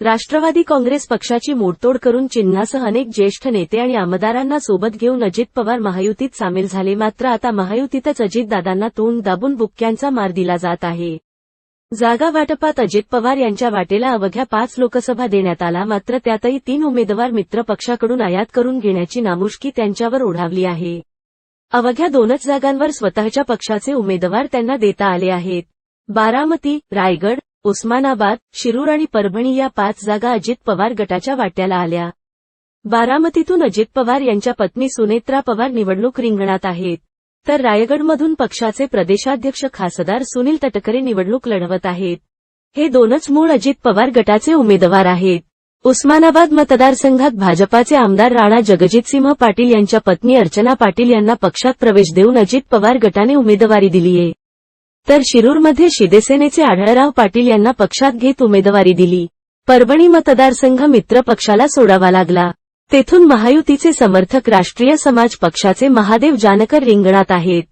राष्ट्रवादी काँग्रेस पक्षाची मोडतोड करून चिन्हासह अनेक ज्येष्ठ नेते आणि आमदारांना सोबत घेऊन अजित पवार महायुतीत सामील झाले. मात्र आता महायुतीतच अजितदादांना तोंड दाबून बुक्क्यांचा मार दिला जात आहे. जागा वाटपात अजित पवार यांच्या वाटेला अवघ्या पाच लोकसभा देण्यात आला. मात्र त्यातही तीन उमेदवार मित्र पक्षाकडून आयात करून घेण्याची नामुष्की त्यांच्यावर ओढावली आहे. अवघ्या दोनच जागांवर स्वतःच्या पक्षाचे उमेदवार त्यांना देता आले आहेत. बारामती रायगड उस्मानाबाद शिरूर आणि परभणी या पाच जागा अजित पवार गटाच्या वाट्याला आल्या. बारामतीतून अजित पवार यांच्या पत्नी सुनेत्रा पवार निवडणूक रिंगणात आहेत. तर रायगडमधून पक्षाचे प्रदेशाध्यक्ष खासदार सुनील तटकरे निवडणूक लढवत आहेत. हे दोनच मूळ अजित पवार गटाचे उमेदवार आहेत. उस्मानाबाद मतदारसंघात भाजपाचे आमदार राणा जगजितसिंह पाटील यांच्या पत्नी अर्चना पाटील यांना पक्षात प्रवेश देऊन अजित पवार गटाने उमेदवारी दिलीये. तर शिरूरमध्ये शिदेसेनेचे आढळराव पाटील यांना पक्षात घेत उमेदवारी दिली. परभणी मतदारसंघ मित्र पक्षाला सोडावा लागला. तेथून महायुतीचे समर्थक राष्ट्रीय समाज पक्षाचे महादेव जानकर रिंगणात आहेत.